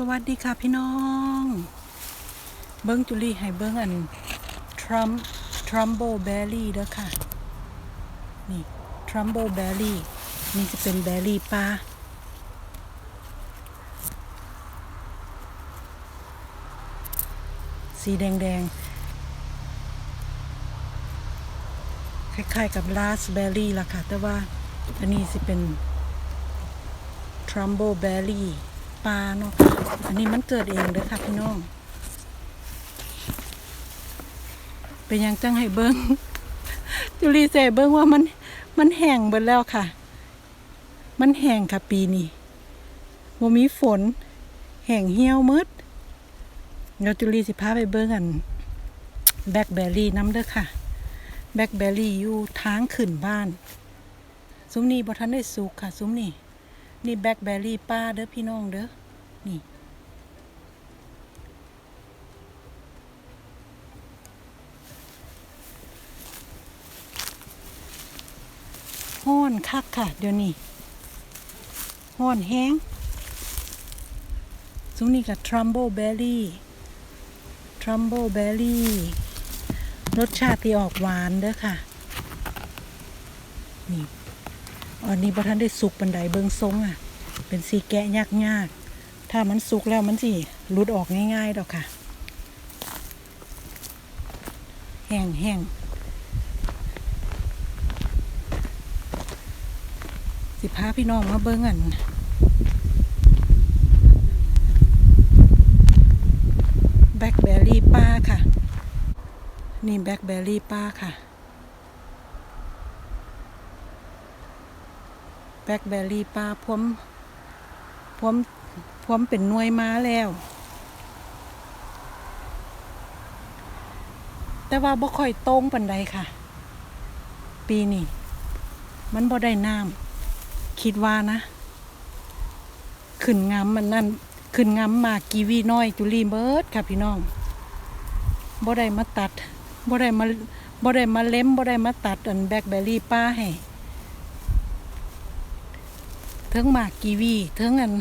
สวัสดีค่ะพี่น้อง เบิ้งจุลี่ให้เบิ้งอันทรัมทรัมโบเบอร์รี่เด้อค่ะ นี่ทรัมโบเบอร์รี่นี่จะเป็นเบอร์รี่ปลาสีแดงๆ คล้ายๆกับลาสเบอร์รี่ล่ะค่ะ แต่ว่าอันนี้สิเป็นทรัมโบเบอร์รี่ปลาเนาะ อันนี้มันเกิดเองเด้อค่ะพี่น้อง เป็นยังจังให้เบิ้งจุลีเสเบิ้งว่ามันมันแห้งเบิดแล้วค่ะ มันแห้งค่ะปีนี้บ่มีฝน แห้งเหี่ยวมืดเดี๋ยวจุลีสิพาไปเบิ้งอัน แบล็คเบอร์รี่น้ำเด้อค่ะ แบล็คเบอร์รี่อยู่ทางขึ้นบ้าน ซุ้มนี้บ่ทันได้สุกค่ะ ซุ้มนี้นี่แบล็คเบอร์รี่ป้าเด้อพี่น้องเด้อนี่ ห้อนคักค่ะ เดี๋ยวนี้ห้อนแห้งซุ้มนี้กับทรัมโบเบอร์รี่ทรัมโบเบอร์รี่รสชาติที่ออกหวานเด้อค่ะ นี่อันนี้บ่ทันได้สุกบันไดเบิงทรงอะ เป็นสีแกะยากยากถ้ามันสุกแล้วมันสิหลุดออกง่ายๆดอกค่ะ แห้งแห้ง สิพาพี่น้องมาเบิ้งอันแบล็คเบอร์รี่ป้าค่ะ นี่แบล็คเบอร์รี่ป้าค่ะแบล็คเบอร์รี่ปลาพวมพวมพวมเป็นหน่วยมาแล้ว แต่ว่าบ่ค่อยตรงปันใดค่ะ ปีนี้มันบ่ได้น้ำ คิดว่านะ ขึ้นงามมันนั่นขึ้นงามมากกีวีน้อยจุลีเบิร์ดค่ะพี่น้องบ่ได้มาตัดบ่ได้มาบ่ได้มาเล็มบ่ได้มาตัดอันแบล็คเบอร์รี่ป้าให้เทิงมากกีวีเทิงอัน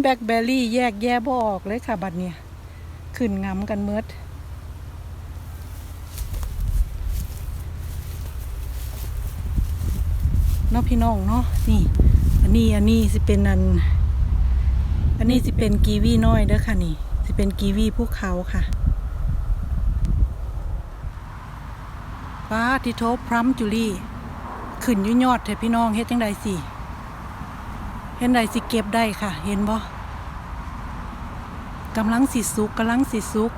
แบล็คเบอร์รี่แยกแยะบ่ออกเลยค่ะบัดเนี่ยขึ้นงำกันเมิด นาะพี่น้องเนาะนี่ อันนี้อันนี้สิเป็นอัน อันนี้สิเป็นกีวีน้อยเด้อค่ะนี่สิเป็นกีวีภูเขาค่ะป้าที่โทพรัมจุลี่ขึ้นยุ่ยอดเถอะพี่น้องเฮ็ดจังใดสิเห็นใดสิเก็บได้ค่ะ เห็นบ่กำลังสิสุกกำลังสิสุก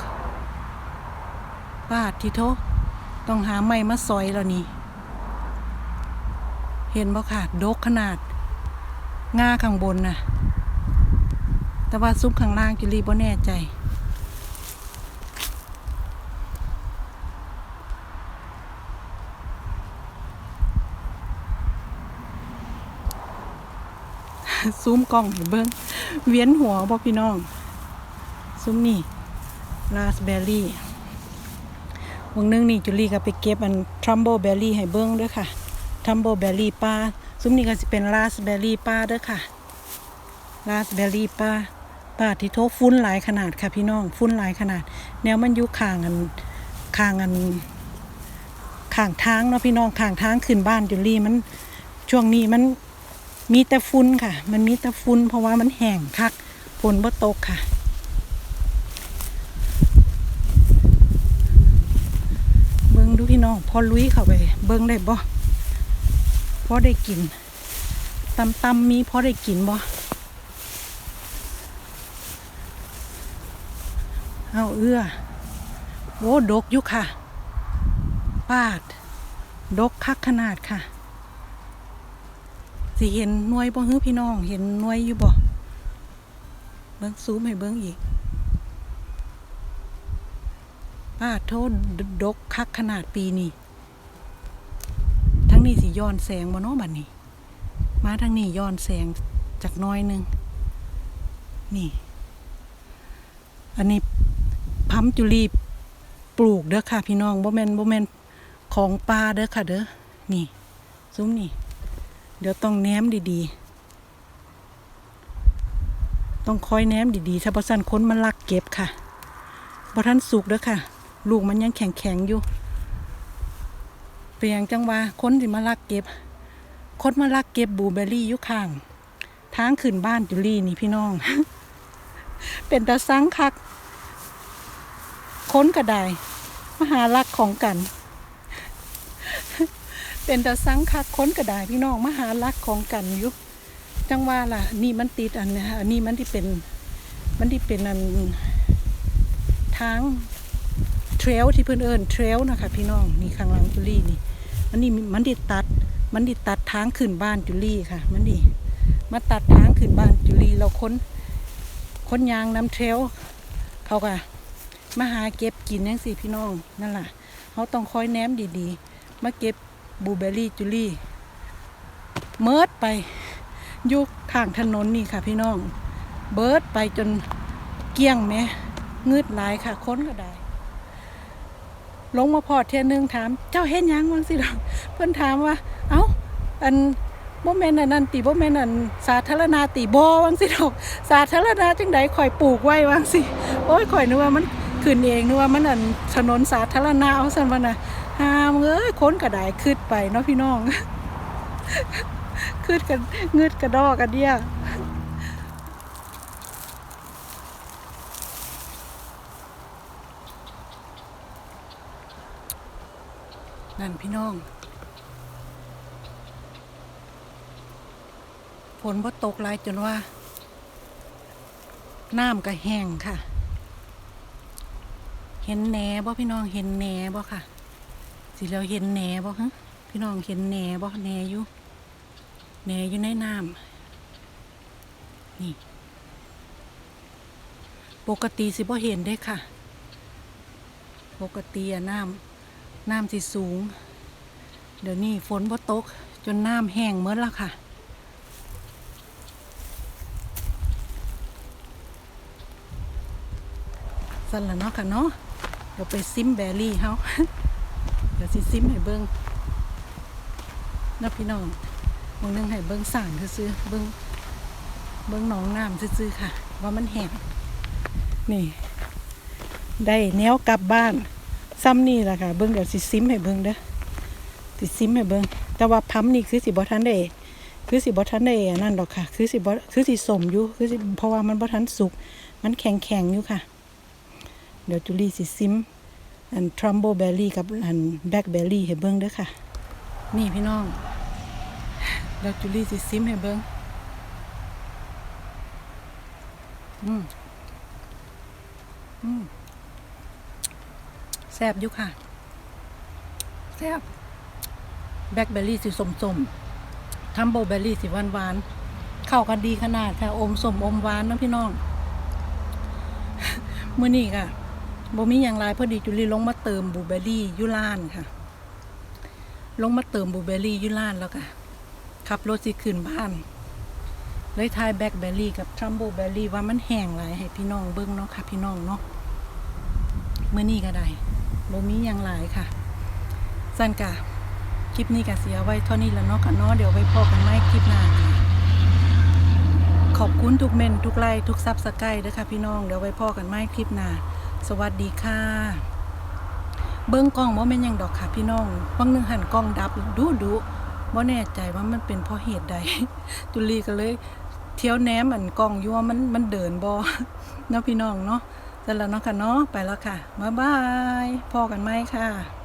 ปาดทีโทต้องหาไม้มาซอยแล้วนี่ เห็นบ่ค่ะดกขนาดง่าข้างบนน่ะ แต่ว่าซุปข้างล่างจุลีบ่แน่ใจซูมกล้องให้เบิ้งเวียนหัวบ่พี่น้อง ซุ้มนี่ราสเบอร์รี่วันหนึงนี่จุลี่ก็ไปเก็บอันทรัมโบเบอร์รี่ให้เบิ้งด้วยค่ะ ทัมโบเบอร์รี่ป้าซุ้มนี่ก็จะเป็นราสเบอร์รี่ป้าเด้อค่ะราสเบอร์รี่ป้าป้าที่โทฟุ้นหลายขนาดค่ะพี่น้องฟุ้นหลายขนาด แนวมันอยู่ข้างอันข้างอันข้างทางเนาะพี่น้องข้างทางขึ้นบ้านจุลี่มันช่วงนี้มันมีแต่ฝุ่นค่ะ มันมีแต่ฝุ่นเพราะว่ามันแห้งคักฝนบ่ตกค่ะเบิ้งดูพี่น้องพอลุยเข้าไป เบิ้งได้บ่ พอได้กินตำตำมีพอได้กินบ่เอาเอื้อโอ้ดกอยู่ค่ะ ปาด ดกคักขนาดค่ะ สิเห็นหน่วยบ่ฮื้อพี่น้อง เห็นหน่วยอยู่บ่เบิ่งซูมให้เบิ่งอีกป้าโทษดกคักขนาดปีนี้ นี้สิย้อนแสงบ่เนาะบัดนี้ มาทางนี้ย้อนแสงจากน้อยหนึง นี่ อันนี้พัมจุลีปลูกเด้อค่ะ พี่น้องบ่แม่นบ่แม่นของปลาเด้อค่ะ เด้อ นี่ ซุ้มนี่ เดี๋ยวต้องแนมดีๆตต้องคอยแนมดีๆ ถ้าบ่ซั่นคนมันลักเก็บค่ะบ่ทันสุกเด้อค่ะ ลูกมันยังแข็งๆอยู่ เปียงจังว่าคนสิมาลักเก็บคนมาลักเก็บบูเบอร์รี่อยู่ข้าง ทางขึ้นบ้านจุลี่นี่พี่น้อง เป็นตาสังคัก ค้นกระไดมหาลักของกัน เป็นตาสังคักค้นกระไดพี่น้องมหาลักของกันยู่จังว่าล่ะ นี่มันติดอันนะอันนี้มันที่เป็น มันที่เป็นอันทาง เทรลที่เพื่อนเอิญเทรลนะคะพี่น้องนี่ข้างหลังจุลี่นี่มันนี่มันดิตัด มันดิตัดทางขึ้นบ้านจุลี่ค่ะ มันดิมาตัดทางขึ้นบ้านจุลี่เราค้นค้นยางน้ำเทรลเขาก็มาหาเก็บกินยังสิพี่น้องนั่นแหละเขาต้องคอยแนมดีๆ มาเก็บบูเบอร์รี่จุลี่เมิดไปยุคทางถนนนี่ค่ะพี่น้อง เบิร์ดไปจนเกี้ยงแหมงืดหลายค่ะค้นก็ได้ ลงมาพอดเทียนึงถาม เจ้าเห็นยังวังสิดอกเพื่อนถามว่า เอ้า อันบ่แม่นอันนั้นติบ่แม่นอันสาธารณะติบ่วังสิดอก สาธารณะจังใดข่อยปลูกไว้วังสิโอ้ยข่อยนึกว่ามันขึ้นเองนึกว่ามันอันถนนสาธารณะเอาซั่นว่าน่ะหามเอ้ยค้นก็ไดขึ้นไปเนาะพี่น้องขึ้นกันงืดกระดอกกันเดีย นั่นพี่น้องฝนบ่ตกหลายจนว่า น้ำก็แห้งค่ะ เห็นแหนบ่พี่น้องเห็นแหนบ่ค่ะ สิเราเห็นแหนบ่ฮะพี่น้องเห็นแหนบ่แหนอยู่แหนอยู่ในน้ำนี่ ปกติสิบ่เห็นได้ค่ะ ปกติอะน้ำ น้ำสิสูง เดี๋ยวนี้ฝนพอตก จนน้ำแห้งเมื่อแล้วค่ะ สั่นละเนาะค่ะเนาะ เดี๋ยวไปซิมแบรี่เฮาเดี๋ยวสิซิมให้เบิ้งนะพี่น้องมองนึงให้เบิ้งสารซื่อเบิ้งเบิ้งหนองน้ำซื่อค่ะ ว่ามันแห้งนี่ ได้แนวกลับบ้าน ซ้ำนี่แหละค่ะ เบิ้งเดี๋ยวสิซิมให้เบิ้งเด้อสิซิมให้เบิ้งแต่ว่าพัมนี่คือสิบ่ทันได้คือสิบ่ทันได้นั่นดอกค่ะ คือสิบ่คือสิสมอยู่คือสิเพราะว่ามันบ่ทันสุก มันแข็งแข็งอยู่ค่ะ เดี๋ยวจุลี่สิซิมอันทรัมโบเบลลี่กับอันแบล็คเบลลี่ให้เบิ้งเด้อค่ะ นี่พี่น้องเดี๋ยวจุลี่สิซิมให้เบิ้งอืมอืม แซบอยู่ค่ะ แซบแบล็คเบอร์รี่สีสมสมทัมโบเบอร์รี่สีหวานหวานๆเข้ากันดีขนาดค่ะ อมสมอมหวานเนาะพี่น้องมื้อนี้ค่ะบ่มีอย่างไรพอดีจุลีลงมาเติมบลูเบอร์รี่อยุล้านค่ะ ลงมาเติมบลูเบอร์รี่อยุล้านแล้วค่ะขับรถสิขึ้นบ้าน เลยทายแบล็คเบอร์รี่กับทรัมโบเบอร์รี่ว่ามันแห้งหลายให้พี่น้องเบิ่งเนาะค่ะ พี่น้องเนาะเมื่อนี้ก็ได้ บ่มีหยังหลายค่ะสั้นกะคลิปนี้ก็เสียไว้เท่านี้แล้วเนาะค่ะเนาะเดี๋ยวไว้พอกันใหม่คลิปหน้าค่ะขอบคุณทุกเมนทุกไลค์ทุกซับสไคร์ด้วยค่ะพี่น้องเดี๋ยวไว้พอกันใหม่คลิปหน้าสวัสดีค่ะเบิ้งกล้องว่าแม่นยังดอกค่ะพี่น้องบางหนึงหันกล้องดับดูดูว่าแน่ใจว่ามันเป็นเพราะเหตุใด จุลีก็เลย เที่ยวแนมอันกล้องยู่ว่ามันมันเดินบอเนาะพี่น้องเนาะ เสร็จแล้วเนาะค่ะเนาะไปแล้วค่ะบ๊ายบายพอกันไหมค่ะ